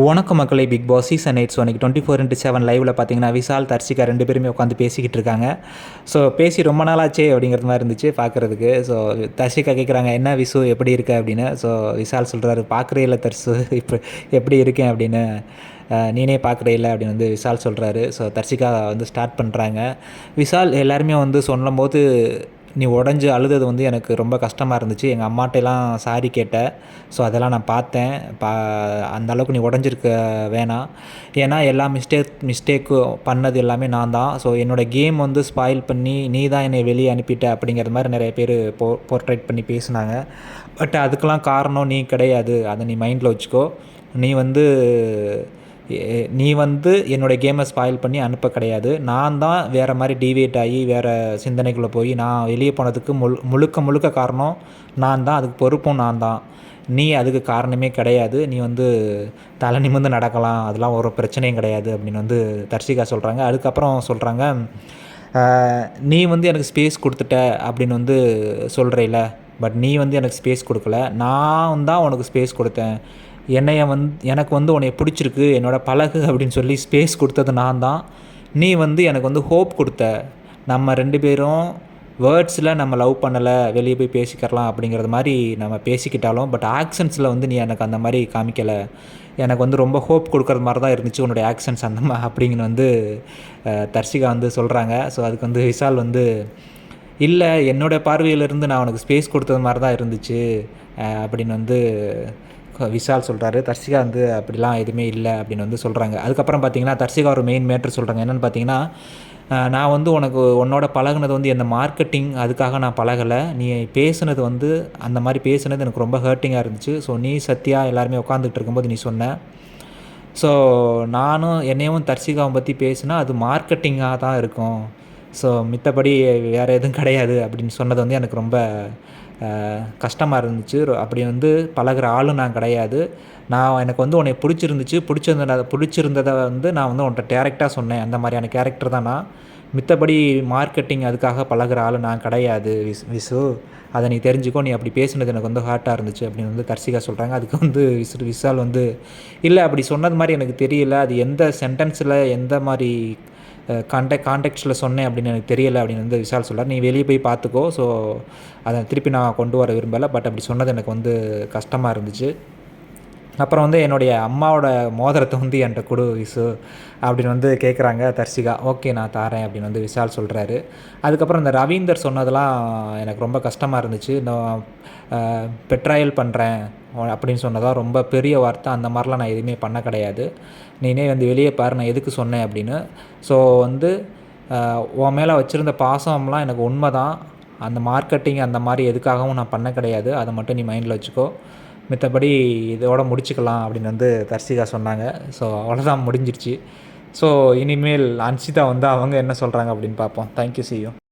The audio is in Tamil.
வணக்கம் மக்களை Big Boss season eight so அன்றைக்கி டுவெண்ட்டி ஃபோர் இன்ட்டு செவன் லைவில் பார்த்தீங்கன்னா விசால் தர்ஷிகா ரெண்டு பேருமே உட்காந்து பேசிக்கிட்டு இருக்காங்க. ஸோ பேசி ரொம்ப நாளாச்சே அப்படிங்கிறது மாதிரி இருந்துச்சு பார்க்குறதுக்கு ஸோ தர்ஷிகா கேட்குறாங்க என்ன விசு எப்படி இருக்க? அப்படின்னு. ஸோ விசால் சொல்கிறாரு பார்க்குறே இல்லை தர்சு இப்போ எப்படி இருக்கேன்? அப்படின்னு. நீனே பார்க்குறே இல்லை அப்படின்னு வந்து விசால் சொல்கிறாரு ஸோ தர்ஷிகா வந்து ஸ்டார்ட் பண்ணுறாங்க விசால் எல்லாருமே வந்து சொல்லும்போது நீ உடஞ்சி அழுதது வந்து எனக்கு ரொம்ப கஷ்டமாக இருந்துச்சு. எங்கள் அம்மாட்டெல்லாம் சாரி கேட்டேன். ஸோ அதெல்லாம் நான் பார்த்தேன். பா அந்த அளவுக்கு நீ உடஞ்சிருக்க வேணாம். ஏன்னா எல்லா மிஸ்டேக் மிஸ்டேக்கு பண்ணது எல்லாமே நான் தான். ஸோ என்னோடய கேம் வந்து ஸ்பாயில் பண்ணி நீ தான் என்னை வெளியே அனுப்பிட்ட அப்படிங்கிற மாதிரி நிறைய பேர் போ போர்ட்ரேட் பண்ணி பேசினாங்க. பட் அதுக்கெலாம் காரணம் நீ கிடையாது. அதை நீ மைண்டில் வச்சுக்கோ. நீ வந்து நீ வந்து என்னோடய கேமை ஸ்பாயில் பண்ணி அனுப்ப கிடையாது. நான் தான் வேறு மாதிரி டிவியேட் ஆகி வேறு சிந்தனைக்குள்ளே போய் நான் வெளியே போனதுக்கு முழு முழுக்க முழுக்க காரணம் நான் தான். அதுக்கு பொறுப்பும் நான் தான். நீ அதுக்கு காரணமே கிடையாது. நீ வந்து தலை நிமிர்ந்து நடக்கலாம். அதெல்லாம் ஒரு பிரச்சனையும் கிடையாது அப்படின்னு வந்து தர்ஷிகா சொல்கிறாங்க அதுக்கப்புறம் சொல்கிறாங்க நீ வந்து எனக்கு ஸ்பேஸ் கொடுத்துட்ட அப்படின்னு வந்து சொல்கிறேல பட் நீ வந்து எனக்கு ஸ்பேஸ் கொடுக்கல. நான் தான் உனக்கு ஸ்பேஸ் கொடுத்தேன். என்னைய வந்து எனக்கு வந்து உன்னைய பிடிச்சிருக்கு என்னோட பழகு அப்படின்னு சொல்லி ஸ்பேஸ் கொடுத்தது நான் தான். நீ வந்து எனக்கு வந்து ஹோப் கொடுத்த. நம்ம ரெண்டு பேரும் வேர்ட்ஸில் நம்ம லவ் பண்ணலை வெளியே போய் பேசிக்கிறலாம் அப்படிங்கிறது மாதிரி நம்ம பேசிக்கிட்டாலும் பட் ஆக்ஷன்ஸில் வந்து நீ எனக்கு அந்த மாதிரி காமிக்கலை. எனக்கு வந்து ரொம்ப ஹோப் கொடுக்குறது மாதிரி தான் இருந்துச்சு உன்னுடைய ஆக்ஷன்ஸ் அந்த மா அப்படிங்கன்னு வந்து தர்ஷிகா வந்து சொல்கிறாங்க ஸோ அதுக்கு வந்து விஷால் வந்து இல்லை என்னோட பார்வையிலிருந்து நான் உனக்கு ஸ்பேஸ் கொடுத்தது மாதிரி தான் இருந்துச்சு. அப்படின்னு வந்து விஷால் சொல்கிறாரு தர்ஷிகா வந்து அப்படிலாம் எதுவுமே இல்லை அப்படின்னு வந்து சொல்கிறாங்க அதுக்கப்புறம் பார்த்தீங்கன்னா தர்ஷிகா ஒரு மெயின் மேட்ரு சொல்கிறாங்க என்னென்னு பார்த்தீங்கன்னா நான் வந்து உனக்கு உன்னோட பழகுனது வந்து எந்த மார்க்கெட்டிங் அதுக்காக நான் பழகலை. நீ பேசுனது வந்து அந்த மாதிரி பேசுனது எனக்கு ரொம்ப ஹர்ட்டிங்காக இருந்துச்சு. ஸோ நீ சத்யா எல்லாருமே உட்காந்துட்டு இருக்கும்போது நீ சொன்ன. ஸோ நானும் என்னையும் தர்ஷிகாவை பற்றி பேசினா அது மார்க்கெட்டிங்காக தான் இருக்கும். ஸோ மித்தபடி வேறு எதுவும் கிடையாது அப்படின்னு சொன்னது வந்து எனக்கு ரொம்ப கஷ்டமாக இருந்துச்சு. ரொ- அப்படி வந்து பழகுற ஆளும் நான் கிடையாது. நான் எனக்கு வந்து உன்னை பிடிச்சிருந்துச்சு. பிடிச்சிருந்த பிடிச்சிருந்ததை வந்து நான் வந்து உன்கிட்ட டேரெக்டாக சொன்னேன். அந்த மாதிரியான கேரக்டர் தான் நான். மித்தபடி மார்க்கெட்டிங் அதுக்காக பழகுற ஆள் நான் கிடையாது விஸ் விசு. அதை நீ தெரிஞ்சுக்கோ. நீ அப்படி பேசுனது எனக்கு வந்து ஹார்ட்டாக இருந்துச்சு அப்படின்னு வந்து தர்சிகா சொல்கிறாங்க அதுக்கு வந்து விஸ் விஷால் வந்து இல்லை அப்படி சொன்னது மாதிரி எனக்கு தெரியல. அது எந்த சென்டென்ஸில் எந்த மாதிரி கான்டெக்ட் கான்டெக்ட்ஸில் சொன்னேன் அப்படின்னு எனக்கு தெரியலை அப்படின்னு வந்து விஷால் சொல்கிறார் நீ வெளியே போய் பார்த்துக்கோ. ஸோ அதை திருப்பி நான் கொண்டு வர விரும்பலை. பட் அப்படி சொன்னது எனக்கு வந்து கஷ்டமாக இருந்துச்சு. அப்புறம் வந்து என்னுடைய அம்மாவோட மோதிரத்தை வந்து என்கிட்ட கொடு விசு அப்படின்னு வந்து கேட்குறாங்க தர்சிகா ஓகே நான் தாரேன் அப்படின்னு வந்து விஷால் சொல்கிறாரு அதுக்கப்புறம் இந்த ரவீந்தர் சொன்னதெல்லாம் எனக்கு ரொம்ப கஷ்டமாக இருந்துச்சு. நான் பெட்ராயல் பண்ணுறேன் அப்படின்னு சொன்னதான் ரொம்ப பெரிய வார்த்தை. அந்த மாதிரிலாம் நான் எதுவுமே பண்ண கிடையாது. நீனே வந்து வெளியே பாரு நான் எதுக்கு சொன்னேன் அப்படின்னு. ஸோ வந்து உன் மேலே வச்சுருந்த பாசம்லாம் எனக்கு உண்மை தான் அந்த மார்க்கெட்டிங் அந்த மாதிரி எதுக்காகவும் நான் பண்ண கிடையாது. அதை மட்டும் நீ மைண்டில் வச்சுக்கோ. மித்தபடி இதோட முடிச்சுக்கலாம் அப்படின்னு வந்து தர்ஷிகா சொன்னாங்க. ஸோ அவ்வளோதான் முடிஞ்சிருச்சு. ஸோ இனிமேல் அன்சிதா வந்து அவங்க என்ன சொல்கிறாங்க அப்படின்னு பார்ப்போம். Thank you see you